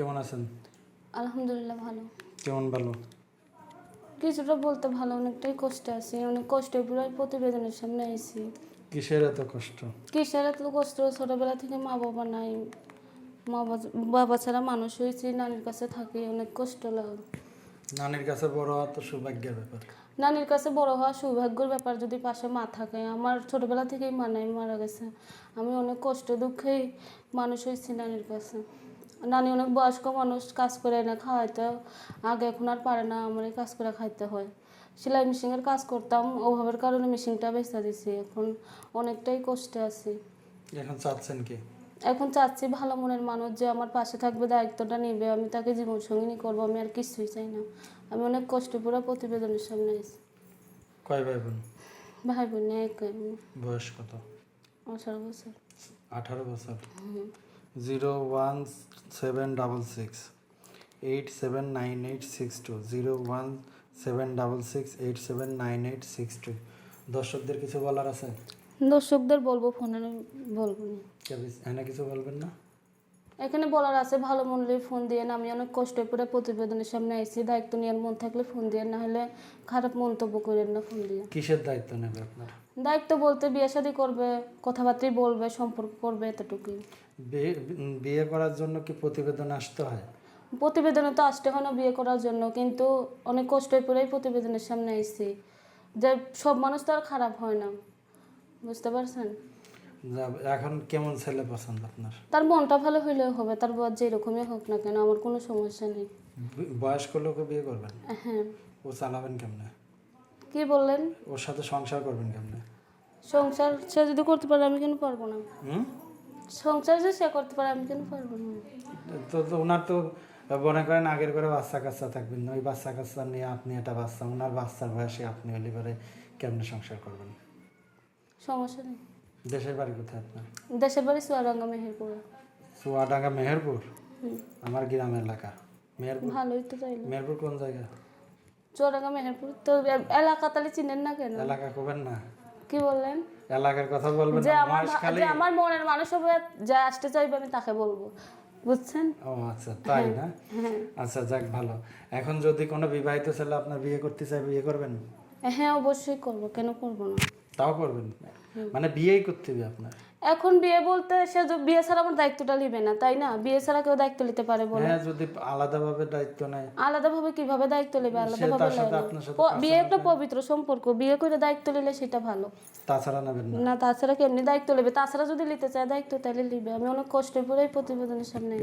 কেমন আছেন? আলহামদুলিল্লাহ ভালো। কেমন ভালো? কিছুটা বলতে ভালো অনেকটাই কষ্ট আছে। অনেক কষ্ট পুরো প্রতিবেদনের সামনে আইছি। কিসের এত কষ্ট? কিসের এত কষ্ট? ছোটবেলা থেকে মা বাবা নাই মা বাবা- ছাড়া মানুষ হয়েছি নানির কাছে থাকি অনেক কষ্ট লাগে নানির কাছে বড় হওয়া তো সৌভাগ্যের ব্যাপার। নানির কাছে বড় হওয়া সৌভাগ্যের ব্যাপার যদি পাশে মা থাকে। আমার ছোটবেলা থেকেই মা নাই মারা গেছে। আমি অনেক কষ্ট দুঃখেই মানুষ হয়েছি নানির কাছে। নানি অনেক বয়স্ক মানুষ কাজ করে এনে খাওয়াইতে। আগে এখন আর পারে না আমার কাজ করে খাইতে হয়। সেলাই মেশিনের কাজ করতাম অভাবের কারণে মেশিনটা বেচা দিছি। এখন অনেকটাই কষ্টে আছি। এখন চাচ্ছেন কি? এখন চাচ্ছি ভালো মনের মানুষ যে আমার পাশে থাকবে দায়িত্বটা নেবে। আমি তাকে জীবন সঙ্গিনী করব আমি আর কিছুই চাই না। আমি অনেক কষ্ট পুরো প্রতিবেদনের সামনে আছি। কয় ভাই বোন ভাই বোন এক বয়স কত? আঠারো বছর। আঠারো বছর। Zero one seven double six eight seven nine eight six two zero one seven double six eight seven nine eight six two দর্শকদের কিছু বলার আছে? দর্শকদের বলব ফোনে বলব না। এনে কিছু বলবেন না? এখানে বলার আছে ভালো মনে ফোন দিয়ে আমি অনেক কষ্ট করে প্রতিবেদনের সামনে আইছি দায়িত্ব নেওয়ার মন থাকলে ফোন দিয়ে না হলে খারাপ মন্তব্য করেন না ফোন দিয়ে কিসের দায়িত্ব নেবে আপনার? দায়িত্ব বলতে বিয়ে শাদী করবে কথাবার্তাই বলবে সম্পর্ক করবে এতটুকুই। বিয়ে করার জন্য কি প্রতিবেদন আসতে হয়? প্রতিবেদনে তো আসতে হয় না বিয়ে করার জন্য কিন্তু অনেক কষ্ট করেই প্রতিবেদনের সামনে আইছি। যে সব মানুষ তো আর খারাপ হয় না বুঝতে পারছেন? এখন কেমন ছেলে পছন্দ আপনার? তার মনটা ভালো হইলেও হবে তার বয়স যেরকমই হোক না কেন আমার কোনো সমস্যা নেই। বয়স্ক লোকও বিয়ে করবেন? হ্যাঁ। ও চালাবেন কেমনে? কি বললেন? ওর সাথে সংসার করবেন কেমনে? সংসার সে যদি করতে পারে আমি কেন পারব না? সংসার যে সে করতে পারে আমি কেন পারব না? তো তো ওনার তো মনে করেন আগের করে বাচ্চা কাচ্চা থাকবেন ওই বাচ্চা কাচ্চা নিয়ে আপনি একটা বাচ্চা ওনার বাচ্চার বয়সে আপনি হলে পরে কেমনে সংসার করবেন? সমস্যা নেই। দেশের বাড়ি কোথায় আপনার? দেশের বাড়ি চুয়াডাঙ্গা মেহেরপুর। চুয়াডাঙ্গা মেহেরপুর? আমার গ্রাম এলাকা। মেহেরপুর? ভালোই তো চাইলো মেহেরপুর কোন জায়গা? চুয়াডাঙ্গা মেহেরপুর। তো এলাকা তাহলে চিনেন না কেন? এলাকা কবেন না। কি বললেন? এলাকার কথা বলবেন যে আমার যে আমার মনের মানুষ হবে যা আসতে চাইবে আমি তাকে বলব। বুঝছেন? ও আচ্ছা তাই না? হ্যাঁ। আচ্ছা যাক ভালো। এখন যদি কোনো বিবাহিত ছেলে আপনার বিয়ে করতে চায় বিয়ে করবেন? হ্যাঁ অবশ্যই করব। কেন করব না? তাও করবেন মানে বিয়েই করতে হবে আপনার। এখন বিয়ে বলতে সে যে বিয়ে ছাড়া আমার দায়িত্বটা নিবে না তাই না? বিয়ে ছাড়া কেউ দায়িত্ব নিতে পারে বলে। হ্যাঁ যদি আলাদাভাবে দায়িত্ব নেয়। আলাদাভাবে কীভাবে দায়িত্ব নেবে? আলাদাভাবে বিয়ে একটা পবিত্র সম্পর্ক। বিয়ে করে দায়িত্ব নিলে সেটা ভালো। তাছাড়া নেবেন না। না তাছাড়া কেমনি দায়িত্ব নেবে? তাছাড়া যদি নিতে চায় দায়িত্ব তাহলে নিবে। আমি অনেক কষ্ট করে এই প্রতিবেদনের সামনে